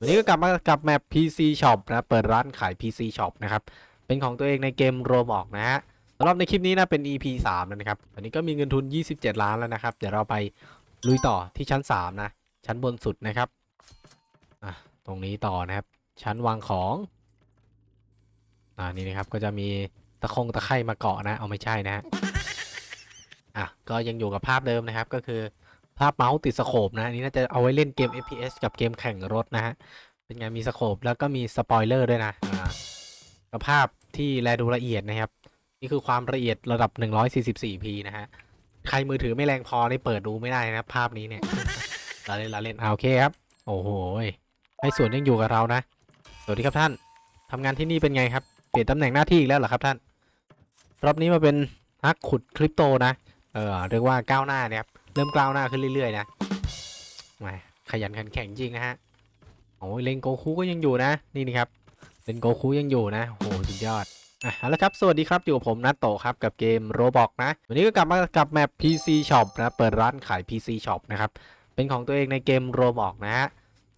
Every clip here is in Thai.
วันนี้ก็กลับมากับแมป PC Shop นะ เปิดร้านขาย PC Shop นะครับ เป็นของตัวเองในเกม Roblox นะฮะสำหรับในคลิปนี้นะเป็น EP 3แล้วนะครับวันนี้ก็มีเงินทุน 27 ล้านแล้วนะครับ เดี๋ยวเราไปลุยต่อที่ชั้น 3 นะ ชั้นบนสุดนะครับอะตรงนี้ต่อนะครับ ชั้นวางของอ่านี่นะครับก็จะมีตะคงตะไคร่มาเกาะนะ เอาไม่ใช่นะฮะอะก็ยังอยู่กับภาพเดิมนะครับก็คือ ภาพเมาส์ติดสโคปนะอันนี้น่าจะเอาไว้เล่นเกม FPS กับเกมแข่งรถนะฮะ เป็นไงมีสโคปแล้วก็มีสปอยเลอร์ด้วยนะอ่าก็ภาพที่แลดูละเอียดนะครับ นี่คือความละเอียดระดับ 144p นะฮะ ใครมือถือไม่แรงพอได้เปิดดูไม่ได้นะภาพนี้เนี่ยเราเล่นเราเล่นเอาโอเคครับ โอ้โหยให้ส่วนยังอยู่กับเรานะ สวัสดีครับท่านทำงานที่นี่เป็นไงครับ เปลี่ยนตำแหน่งหน้าที่อีกแล้วเหรอครับท่าน รอบนี้มาเป็นนักขุดคริปโตนะ เออเรียกว่าก้าวหน้าเนี่ยครับ เริ่มกล้าวหน้าขึ้นเรื่อยๆนะแหมขยันขันแข็งจริงนะฮะโอ้ยเลนโกคูก็ยังอยู่นะนี่นี่ครับเลนโกคูยังอยู่นะโหสุดยอดอะเอาละครับ สวัสดีครับ อยู่กับผมนัทโตะครับ กับเกม Roblox นะ วันนี้ก็กลับมากับแมป PC Shop นะเปิดร้านขาย PC Shop นะครับ เป็นของตัวเองในเกม Roblox นะฮะ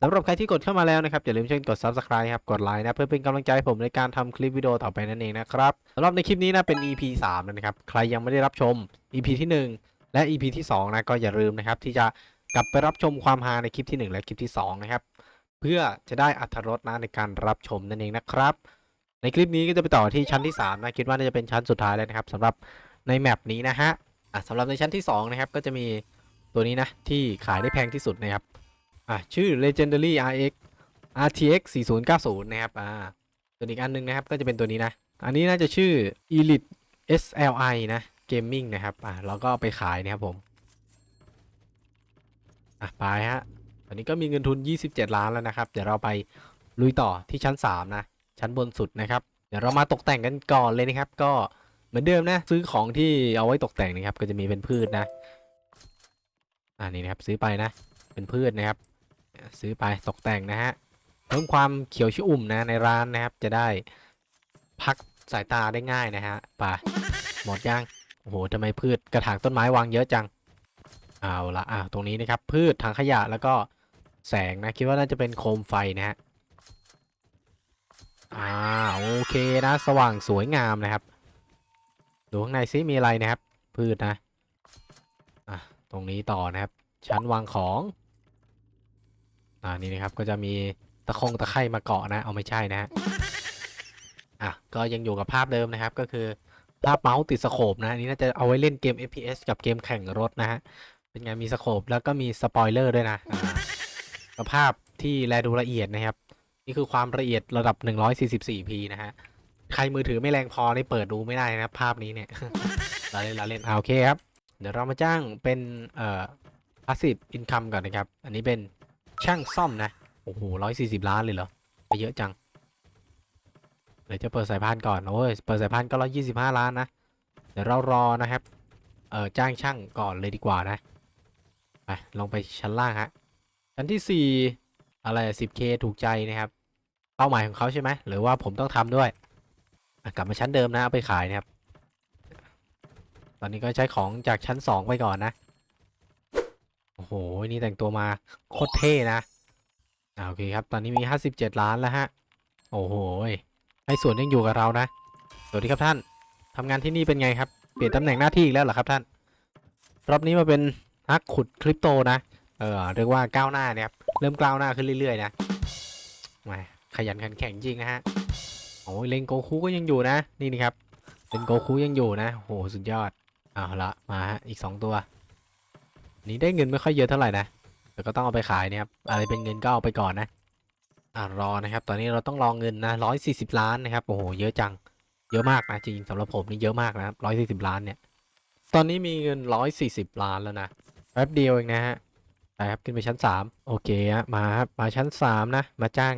สำหรับใครที่กดเข้ามาแล้วนะครับ อย่าลืมช่วยกด Subscribe ครับ กดไลค์นะ เพื่อเป็นกำลังใจให้ผมในการทำคลิปวิดีโอต่อไปนั่นเองนะครับสำหรับในคลิปนี้นะเป็น EP 3นะครับ ใครยังไม่ได้รับชม EP ที่1 และ EP ที่ 2 นะ ก็อย่าลืมนะครับ ที่จะกลับไปรับชมความฮาในคลิปที่ 1 และคลิปที่ 2 นะครับ เพื่อจะได้อัธรสนะในการรับชมนั่นเองนะครับ ในคลิปนี้ก็จะไปต่อที่ชั้นที่ 3 นะ คิดว่าน่าจะเป็นชั้นสุดท้ายแล้วนะครับสำหรับในแมปนี้นะฮะอะสำหรับในชั้นที่ 2 นะครับ ก็จะมีตัวนี้นะ ที่ขายได้แพงที่สุดนะครับอะชื่อ Legendary RX RTX 4090 นะครับอ่าส่วนอีกอันหนึงนะครับก็จะเป็นตัวนี้นะ อันนี้น่าจะชื่อ Elite SLI นะ Gaming นะครับ อะเราก็ไปขายนะครับผม อะไปฮะ ตอนนี้ก็มีเงินทุน 27 ล้านแล้วนะครับ เดี๋ยวเราไปลุยต่อที่ชั้น 3 นะ ชั้นบนสุดนะครับ เดี๋ยวเรามาตกแต่งกันก่อนเลยนะครับ ก็เหมือนเดิมนะ ซื้อของที่เอาไว้ตกแต่งนะครับ ก็จะมีเป็นพืชนะ อ่านี่นะครับ ซื้อไปนะ เป็นพืชนะครับ ซื้อไปตกแต่งนะฮะ เพิ่มความเขียวชุ่มนะในร้านนะครับ จะได้พักสายตาได้ง่ายนะฮะ ไป หมดยัง โอ้โหทำไมพืชกระถางต้นไม้วางเยอะจัง เอาละอ่าตรงนี้นะครับ พืชถังขยะแล้วก็แสงนะ คิดว่าน่าจะเป็นโคมไฟนะฮะอ่าโอเคนะ สว่างสวยงามนะครับ ดูข้างในซิมีอะไรนะครับ พืชนะอะตรงนี้ต่อนะครับ ชั้นวางของอ่านี่นะครับก็จะมีตะคงตะไคร่มาเกาะนะ เอาไม่ใช่นะฮะอะก็ยังอยู่กับภาพเดิมนะครับก็คือ ภาพเมาส์ติดสโคปนะอันนี้น่าจะเอาไว้เล่นเกม FPS กับเกมแข่งรถนะฮะ เป็นไงมีสโคปแล้วก็มีสปอยเลอร์ด้วยนะอ่าก็ภาพที่แลดูละเอียดนะครับ นี่คือความละเอียดระดับ 144p นะฮะ ใครมือถือไม่แรงพอได้เปิดดูไม่ได้นะครับ ภาพนี้เนี่ยเราเล่นเราเล่นเอาโอเคครับ เดี๋ยวเรามาจ้างเป็นเอ่อ passive income ก่อนนะครับ อันนี้เป็นช่างซ่อมนะ โอ้โห140 ล้านเลยเหรอไปเยอะจัง ดี๋ยวจะเปิดสายพานก่อนโอ้ยเปิดสายพานก็125ล้านนะ เดี๋ยวเรารอนะครับ เอ่อจ้างช่างก่อนเลยดีกว่านะ ไปลงไปชั้นล่างฮะ ชั้นที่4อะไร 10k ถูกใจนะครับ เป้าหมายของเขาใช่ไหม หรือว่าผมต้องทำด้วย กลับมาชั้นเดิมนะเอาไปขายนะครับ ตอนนี้ก็ใช้ของจากชั้น2ไปก่อนนะ โอ้โห นี่แต่งตัวมาโคตรเท่นะอ่าโอเคครับ ตอนนี้มี57ล้านแล้วฮะ โอ้โห ให้ส่วนยังอยู่กับเรานะ สวัสดีครับท่านทำงานที่นี่เป็นไงครับ เปลี่ยนตำแหน่งหน้าที่อีกแล้วเหรอครับท่าน รอบนี้มาเป็นนักขุดคริปโตนะ เออเรียกว่าก้าวหน้าเนี่ยครับ เริ่มก้าวหน้าขึ้นเรื่อยๆนะแหมขยันขันแข็งจริงนะฮะ โอ้ยเลนโกคูก็ยังอยู่นะ นี่นี่ครับ เลนโกคูยังอยู่นะ โหสุดยอด เอาละมาฮะ อีกสองตัว นี้ได้เงินไม่ค่อยเยอะเท่าไหร่นะ แต่ก็ต้องเอาไปขายนะครับ อะไรเป็นเงินก็เอาไปก่อนนะ อ่ารอนะครับ ตอนนี้เราต้องรอเงินนะร้อยสี่สิบล้านนะครับ โอ้โห เยอะจัง เยอะมากนะจริงๆสำหรับผมนี่เยอะมากนะครับร้อยสี่สิบล้านเนี่ย ตอนนี้มีเงินร้อยสี่สิบล้านแล้วนะ แป๊บเดียวเองนะฮะไปครับ ขึ้นไปชั้นสามโอเคฮะ มาครับ มาชั้นสามนะ มาจ้าง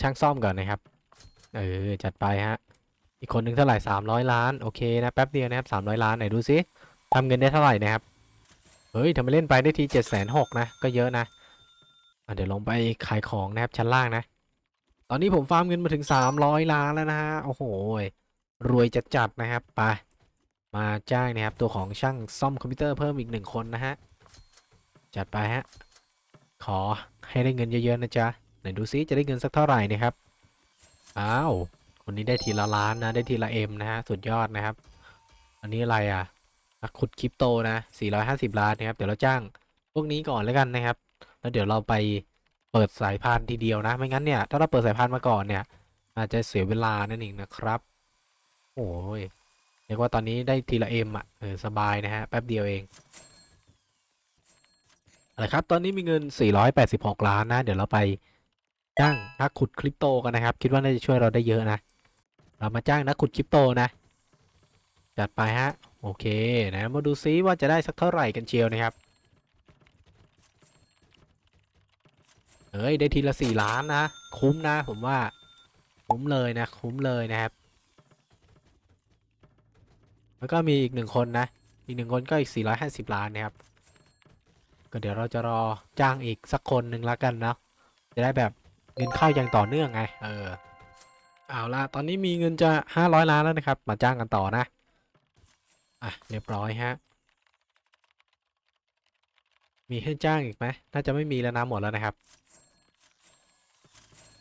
ช่างซ่อมก่อนนะครับ เออ จัดไปฮะ อีกคนหนึ่งเท่าไหร่สามร้อยล้าน โอเคนะ แป๊บเดียวนะครับสามร้อยล้านไหนดูซิทำเงินได้เท่าไหร่นะครับ เฮ้ยทำไมเล่นไปได้ทีเจ็ดแสนหกนะ ก็เยอะนะ เดี๋ยวลงไปขายของนะครับชั้นล่างนะ ตอนนี้ผมฟาร์มเงินมาถึงสามร้อยล้านแล้วนะฮะ โอ้โห รวยจัดๆนะครับ ไป มาจ้างนะครับ ตัวของช่างซ่อมคอมพิวเตอร์เพิ่มอีกหนึ่งคนนะฮะ จัดไปฮะ ขอให้ได้เงินเยอะๆนะจ๊ะ ไหนดูซิจะได้เงินสักเท่าไหร่นะครับ อ้าว คนนี้ได้ทีละล้านนะ ได้ทีละเอ็มนะฮะ สุดยอดนะครับ อันนี้อะไรอะขุดคริปโตนะ 450 ล้านนะครับ เดี๋ยวเราจ้างพวกนี้ก่อนแล้วกันนะครับ แล้วเดี๋ยวเราไปเปิดสายพานทีเดียวนะ ไม่งั้นเนี่ย ถ้าเราเปิดสายพานมาก่อนเนี่ย อาจจะเสียเวลานั่นเองนะครับ โอ้ยเรียกว่าตอนนี้ได้ทีละเอ็มอะเออสบายนะฮะ แป๊บเดียวเองอาละครับ ตอนนี้มีเงิน 486 ล้านนะ เดี๋ยวเราไปจ้างนักขุดคริปโตกันนะครับ คิดว่าน่าจะช่วยเราได้เยอะนะ เรามาจ้างนักขุดคริปโตนะ จัดไปฮะ โอเคนะ มาดูซิว่าจะได้สักเท่าไหร่กันเชียวนะครับ เฮ้ย ได้ทีละสี่ล้านนะ คุ้มนะผมว่า คุ้มเลยนะ คุ้มเลยนะครับ แล้วก็มีอีกหนึ่งคนนะ อีกหนึ่งคนก็อีก 450 ล้านนะครับ ก็เดี๋ยวเราจะรอจ้างอีกสักคนหนึ่งล้วกันนะจะได้แบบเงินเข้าอย่างต่อเนื่องไง เออ เอาละตอนนี้มีเงินจะ 500 ล้านแล้วนะครับ มาจ้างกันต่อนะ อะ เรียบร้อยฮะ มีให้จ้างอีกไหมน่าจะไม่มีแล้วนะหมดแล้วนะครับ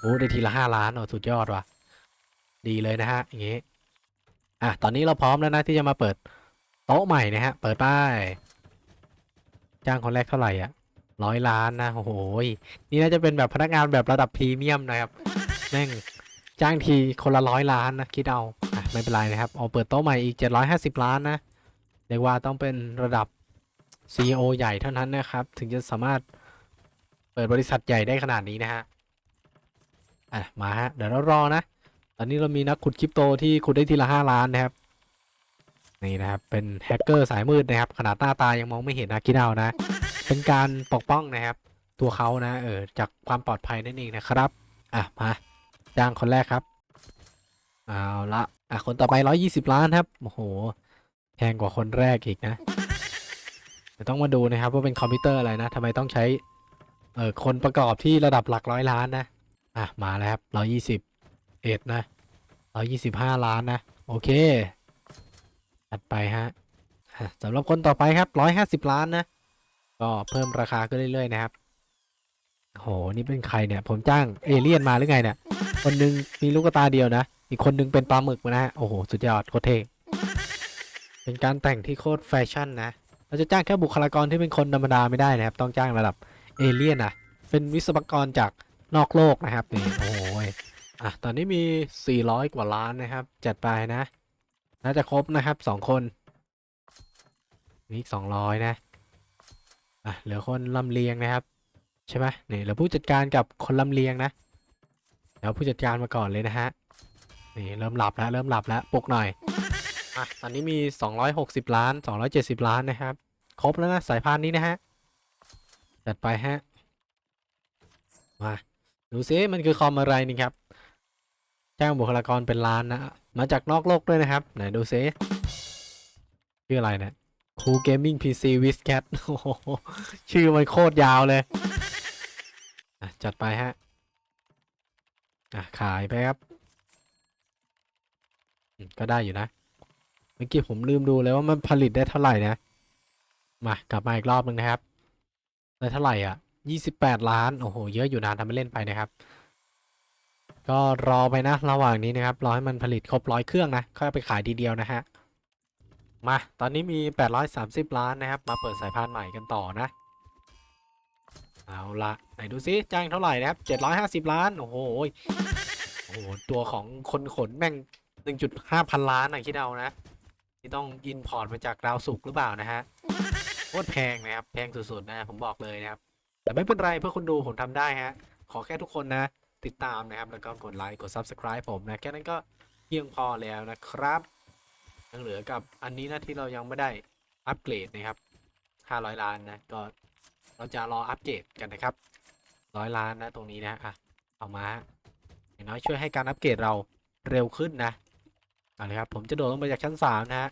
โอ้ได้ทีละห้าล้านโอ้สุดยอดว่ะ ดีเลยนะฮะ อย่างงี้ อะ ตอนนี้เราพร้อมแล้วนะที่จะมาเปิดโต๊ะใหม่นะฮะ เปิดป้ายจ้างคนแรกเท่าไหร่อะร้อยล้านนะโอ้โหยนี่น่าจะเป็นแบบพนักงานแบบระดับพรีเมียมนะครับแม่งจ้างทีคนละร้อยล้านนะคิดเอาอะไม่เป็นไรนะครับเอาเปิดโต๊ะใหม่อีก750ล้านนะเรียกว่าต้องเป็นระดับ CEO ใหญ่เท่านั้นนะครับ ถึงจะสามารถเปิดบริษัทใหญ่ได้ขนาดนี้นะฮะ อะมาฮะเดี๋ยวเรารอนะ ตอนนี้เรามีนักขุดคริปโตที่ขุดได้ทีละ5ล้านนะครับ นี่นะครับ เป็นแฮกเกอร์สายมืดนะครับ ขนาดหน้าตายังมองไม่เห็นนะคิดเอานะ เป็นการปกป้องนะครับ ตัวเขานะเออจากความปลอดภัยนั่นเองนะครับ อะมาจ้างคนแรกครับ เอาละอะคนต่อไป120ล้านครับโอ้โหแพงกว่าคนแรกอีกนะเดี๋ยวต้องมาดูนะครับว่าเป็นคอมพิวเตอร์อะไรนะทำไมต้องใช้เออคนประกอบที่ระดับหลักร้อยล้านนะ อะ มาแล้วครับ120เอ็ดนะ125ล้านนะ โอเคถัดไปฮะสำหรับคนต่อไปครับ150ล้านนะ ก็เพิ่มราคาขึ้นเรื่อยๆนะครับโห นี่เป็นใครเนี่ย ผมจ้างเอเลี่ยนมาหรือไงเนี่ย คนหนึงมีลูกตาเดียวนะ อีกคนหนึงเป็นปลาหมึกนะฮะ โอ้โห สุดยอดโคตรเท่ เป็นการแต่งที่โคตรแฟชั่นนะ เราจะจ้างแค่บุคลากรที่เป็นคนธรรมดาไม่ได้นะครับ ต้องจ้างระดับเอเลี่ยนนะ เป็นวิศวกรจาก นอกโลกนะครับนี่โอ้ยอะตอนนี้มี 400 กว่าล้านนะครับ จัดไปนะ น่าจะครบนะครับสองคนมีอีก200นะอะเหลือคนลำเลียงนะครับ ใช่ไหมนี่เหลือผู้จัดการกับคนลำเลียงนะเดี๋ยวผู้จัดการมาก่อนเลยนะฮะนี่เริ่มหลับแล้วเริ่มหลับแล้วปลุกหน่อยอะตอนนี้มี 260 ล้าน 270 ล้านนะครับ ครบแล้วนะสายพานนี้นะฮะจัดไปฮะมา ดูซิมันคือคอมอะไรนี่ครับจ้างบุคลากรเป็นล้านนะ มาจากนอกโลกด้วยนะครับ ไหนดูซิชื่ออะไรนะคูเกมมิ่งพีซีวิสแคทชื่อมันโคตรยาวเลย จัดไปฮะขายไปครับ ก็ได้อยู่นะ เมื่อกี้ผมลืมดูเลยว่ามันผลิตได้เท่าไหร่นะ มากลับมาอีกรอบนึงนะครับ ได้เท่าไหร่อะ ยี่สิบแปดล้าน โอ้โห เยอะอยู่นานทำไม่เล่นไปนะครับ ก็รอไปนะ ระหว่างนี้นะครับ รอให้มันผลิตครบร้อยเครื่องนะค่อยไปขายทีเดียวนะฮะ มา ตอนนี้มี 830 ล้านนะครับ มาเปิดสายพานใหม่กันต่อนะ เอาละไหนดูซิจ้างเท่าไหร่นะครับ 750 ล้าน โอ้โห โอ้โห ตัวของคนขนแม่ง 1.5 พันล้านนะคิดเอานะ ที่ต้องอินพอร์ตมาจากดาวศุกหรือเปล่านะฮะโคตรแพงนะครับ แพงสุดๆนะผมบอกเลยนะครับ แต่ไม่เป็นไรเพื่อคนดูผมทำได้ฮะ ขอแค่ทุกคนนะ ติดตามนะครับ แล้วก็กดไลค์กด Subscribe ผมนะ แค่นั้นก็เพียงพอแล้วนะครับ ยังเหลือกับอันนี้นะที่เรายังไม่ได้อัปเกรดนะครับ 500 ล้านนะ ก็เราจะรออัปเกรดกันนะครับ100ล้านนะตรงนี้นะอะเอามาอย่างน้อยช่วยให้การอัปเกรดเราเร็วขึ้นนะเอาเลยครับ ผมจะโดดลงไปจากชั้น3นะฮะ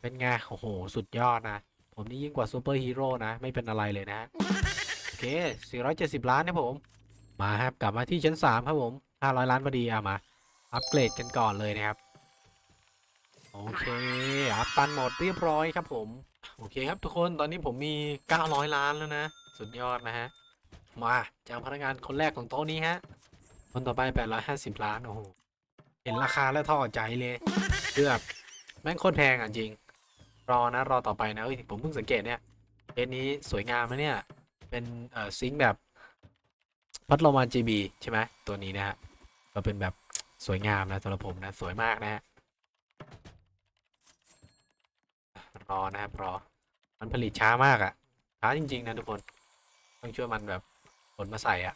เป็นไงโอ้โห สุดยอดนะ ผมนี่ยิ่งกว่าซูเปอร์ฮีโร่นะ ไม่เป็นอะไรเลยนะฮะ เค470 ล้านนะผม มาครับกลับมาที่ชั้น 3 ครับผม 500 ล้านพอดีเอามา อัปเกรดกันก่อนเลยนะครับ โอเค อัพตันหมดเรียบร้อยครับผม โอเคครับทุกคนตอนนี้ผมมี 900 ล้านแล้วนะ สุดยอดนะฮะ มาจากพนักงานคนแรกของโต๊ะนี้ฮะ คนต่อไป 850 ล้าน โอ้โห เห็นราคาแล้วท้อใจเลยเกือบแม่งโคตรแพงอะจริง รอนะรอต่อไปนะเอ้ยผมเพิ่งสังเกตเนี่ยเคสนี้สวยงามนะเนี่ย เป็นซิงค์แบบพัดลม RGB ใช่ไหมตัวนี้นะฮะก็เป็นแบบสวยงามนะสำหรับผมนะสวยมากนะฮะรอนะครับรอ มันผลิตช้ามากอะ่ะช้าจริง ๆ นะทุกคนต้องช่วยมันแบบขนมาใส่อะ่ะ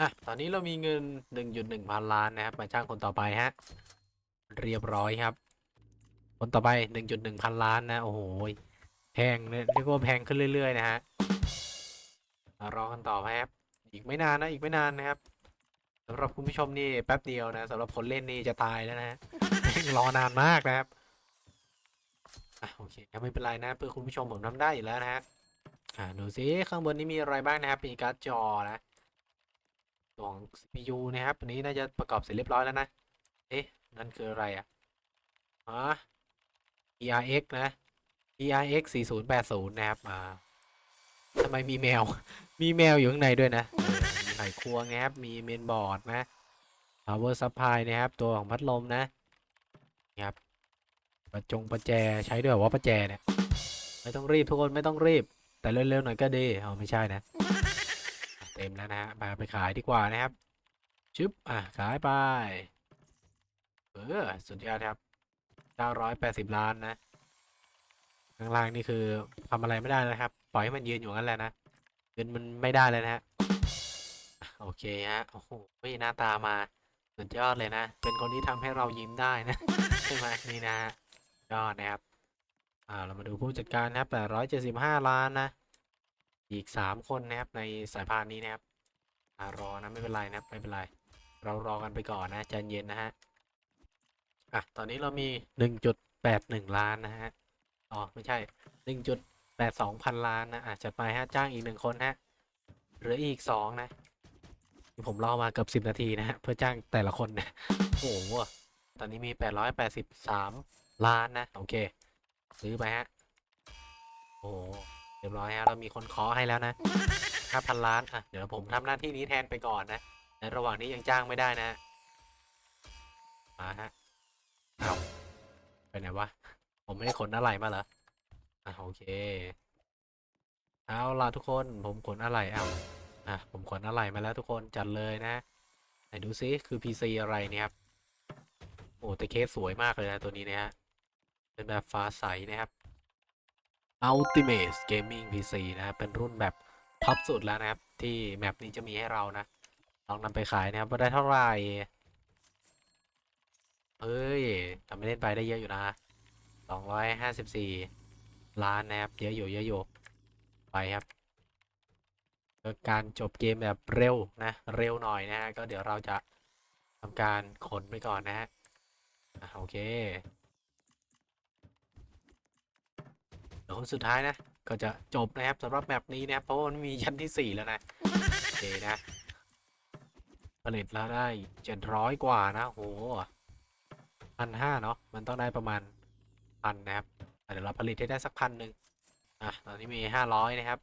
อะตอนนี้เรามีเงิน 1.1 พันล้านนะครับ มาจ้างคนต่อไปฮะ เรียบร้อยครับ คนต่อไป 1.1 พันล้านนะ โอ้โห แพงเนี่ยเรียกว่าแพงขึ้นเรื่อยๆนะฮะรอกันต่อครับ อีกไม่นานนะ อีกไม่นานนะครับสำหรับคุณผู้ชมนี่แป๊บเดียวนะสำหรับคนเล่นนี่จะตายแล้วนะฮะรอนานมากนะครับอะโอเคครับไม่เป็นไรนะเพื่อคุณผู้ชมผมทำได้อยู่แล้วนะฮะอ่าดูซิข้างบนนี้มีอะไรบ้างนะครับมีการ์ดจอนะตัวของ CPU นะครับอันนี้น่าจะประกอบเสร็จเรียบร้อยแล้วนะ เอ๊ะ นั่นคืออะไรอะอ๋อ ERX นะ ERX 4080 นะครับอ่าทำไมมีแมว มีแมวอยู่ข้างในด้วยนะมีไขควงนะครับ มีเมนบอร์ดนะ power supply นะครับ ตัวของพัดลมนะนะครับ ประจงประแจใช้ด้วยว่าประแจเนี่ย ไม่ต้องรีบทุกคนไม่ต้องรีบ แต่เร็วๆหน่อยก็ดีเอาไม่ใช่นะอะเต็มแล้วนะฮะมาไปขายดีกว่านะครับ ชึบ อะ ขายไป เออ สุดยอดครับ 980 ล้านนะ ข้างล่างนี่คือทำอะไรไม่ได้นะครับ ปล่อยให้มันยืนอยู่งั้นแหละนะเงินมันไม่ได้เลยนะฮะโอเคฮะโอ้โหหน้าตามาสุดยอดเลยนะ เป็นคนที่ทำให้เรายิ้มได้นะใช่ไหมนี่นะฮะยอดนะครับอ่าเรามาดูผู้จัดการนะครับ875ล้านนะ อีก3คนนะครับในสายพานนี้นะครับอ่ารอนะไม่เป็นไรนะไม่เป็นไร เรารอกันไปก่อนนะใจเย็นนะฮะอะตอนนี้เรามี1.81ล้านนะฮะ อ๋อ ไม่ใช่1.82พันล้านนะอะจัดไปฮะจ้างอีกหนึ่งคนฮะเหลืออีก2นะผมรอมาเกือบ10นาทีนะฮะเพื่อจ้างแต่ละคนนะโอ้โหตอนนี้มี883ล้านนะ โอเค ซื้อไปฮะ โอ้โหเรียบร้อยฮะเรามีคนเคาะให้แล้วนะ5,000ล้านอะเดี๋ยวผมทำหน้าที่นี้แทนไปก่อนนะในระหว่างนี้ยังจ้างไม่ได้นะมาฮะเอาไปไหนวะ ผมไม่ได้ขนอะไรมาเหรออะโอเค เอาล่ะทุกคนผมขนอะไรเอาอะผมขนอะไรมาแล้วทุกคนจัดเลยนะไหนดูซิคือ PC อะไรเนี่ยครับโอ้แต่เคสสวยมากเลยนะตัวนี้นะฮะเป็นแบบฟ้าใสนะครับ Ultimate Gaming PC นะเป็นรุ่นแบบท็อปสุดแล้วนะครับ ที่แมปนี้จะมีให้เรานะ ลองนำไปขายนะครับว่าได้เท่าไหร่เฮ้ยทำไม่เล่นไปได้เยอะอยู่นะ 254ล้านนะครับ เยอะอยู่เยอะอยู่ไปครับการจบเกมแบบเร็วนะ เร็วหน่อยนะฮะ ก็เดี๋ยวเราจะทำการขนไปก่อนนะฮะโอเคเดี๋ยวคนสุดท้ายนะ ก็จะจบนะครับสำหรับแมปนี้นะครับเพราะว่ามันมีชั้นที่ 4 แล้วนะ โอเคนะผลิตแล้วได้ 700 กว่านะโหพันห้าเนาะมันต้องได้ประมาณ พันนะครับเดี๋ยวเราผลิตให้ได้สักพันหนึ่งอะตอนนี้มี500นะครับ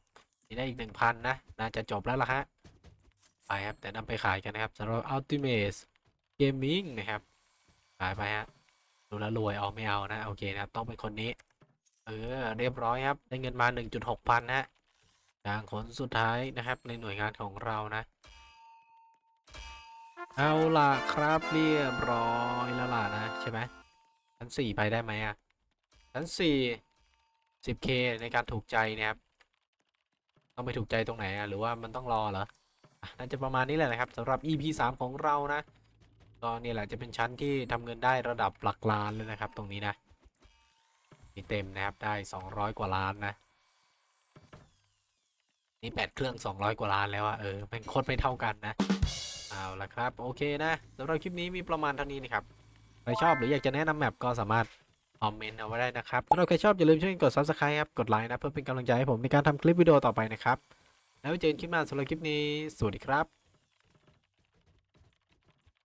นี่ได้อีก1,000นนะน่าจะจบแล้วล่ะฮะไปครับแต่นำไปขายกันนะครับสำหรับ Ultimate Gaming นะครับขายไปฮะดูแลรวยเอาไม่เอานะโอเคนะครับต้องเป็นคนนี้ เออเรียบร้อยครับได้เงินมา 1.6 พันนะอย่างขนสุดท้ายนะครับในหน่วยงานของเรานะ เอาล่ะครับเรียบร้อยแล้วล่ะนะใช่ไหมชั้นสี่ไปได้ไหมอะ ชั้นสี่ 10k ในการถูกใจนะครับ ต้องไปถูกใจตรงไหนอะหรือว่ามันต้องรอเหรออ่น่าจะประมาณนี้แหละนะครับสำหรับ EP 3 ของเรานะ ก็นี่แหละจะเป็นชั้นที่ทำเงินได้ระดับหลักล้านเลยนะครับ ตรงนี้นะนี่เต็มนะครับได้ 200 กว่าล้านนะ นี่แปดเครื่อง 200 กว่าล้านแล้วอะเออเป็นโคตรไม่เท่ากันนะเอาละครับ โอเคนะสำหรับคลิปนี้มีประมาณเท่านี้นะครับใครชอบหรืออยากจะแนะนำแมปก็สามารถ คอมเมนต์เอาไว้ได้นะครับถ้าใครชอบอย่าลืมช่วยกด subscribe ครับ กดไลค์นะ เพื่อเป็นกำลังใจให้ผมในการทำคลิปวิดีโอต่อไปนะครับ แล้วไว้เจอกันคลิปหน้าสำหรับคลิปนี้ สวัสดีครับ